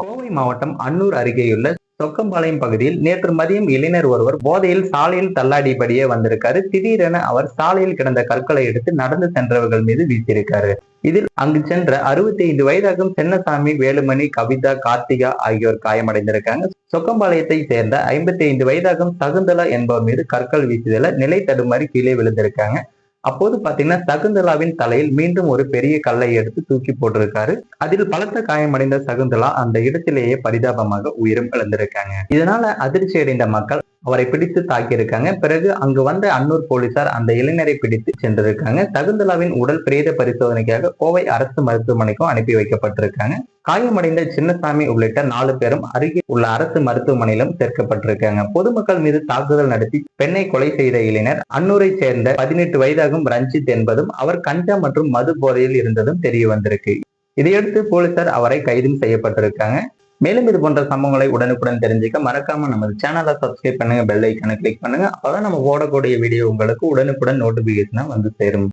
கோவை மாவட்டம் அன்னூர் அருகேயுள்ள சொக்கம்பாளையம் பகுதியில் நேற்று மதியம் இளைஞர் ஒருவர் போதையில் சாலையில் தள்ளாடிபடியே வந்திருக்காரு. திடீரென அவர் சாலையில் கிடந்த கற்களை எடுத்து நடந்து சென்றவர்கள் மீது வீசியிருக்காரு. இதில் அங்கு சென்ற அறுபத்தி ஐந்து வயதாகும் சென்னசாமி வேலுமணி கவிதா கார்த்திகா ஆகியோர் காயமடைந்திருக்காங்க. சொக்கம்பாளையத்தை சேர்ந்த ஐம்பத்தி ஐந்து வயதாகும் சகுந்தலா என்பவர் மீது கற்கள் வீசியதில் நிலை தடுமாறி கீழே விழுந்திருக்காங்க. அப்போது பாத்தீங்கன்னா சகுந்தலாவின் தலையில் மீண்டும் ஒரு பெரிய கல்லை எடுத்து தூக்கி போட்டிருக்காரு. அதில் பலத்த காயமடைந்த சகுந்தலா அந்த இடத்திலேயே பரிதாபமாக உயிரும் இழந்திருக்காங்க. இதனால அதிர்ச்சி அடைந்த மக்கள் அவரை பிடித்து தாக்கியிருக்காங்க. பிறகு அங்கு வந்த அன்னூர் போலீசார் அந்த இளைஞரை பிடித்து சென்றிருக்காங்க. சகுந்தலாவின் உடல் பிரேத பரிசோதனைக்காக கோவை அரசு மருத்துவமனைக்கும் அனுப்பி வைக்கப்பட்டிருக்காங்க. காயமடைந்த சின்னசாமி உள்ளிட்ட நாலு பேரும் அருகே உள்ள அரசு மருத்துவமனையிலும் சேர்க்கப்பட்டிருக்காங்க. பொதுமக்கள் மீது தாக்குதல் நடத்தி பெண்ணை கொலை செய்த இளைஞர் அன்னூரை சேர்ந்த பதினெட்டு வயதாகும் ரஞ்சித் என்பதும் அவர் கஞ்சா மற்றும் மது போதையில் இருந்ததும் தெரிய வந்திருக்கு இதையடுத்து போலீசார் அவரை கைதும் செய்யப்பட்டிருக்காங்க. மேலும் இது போன்ற சம்பவங்களை உடனுக்குடன் தெரிஞ்சுக்க மறக்காம நமது சேனலை சப்ஸ்கிரைப் பண்ணுங்க பெல் ஐக்கனை கிளிக் பண்ணுங்க. அப்பதான் நம்ம போடக்கூடிய வீடியோ உங்களுக்கு உடனுக்குடன் நோட்டிபிகேஷனா வந்து சேரும்.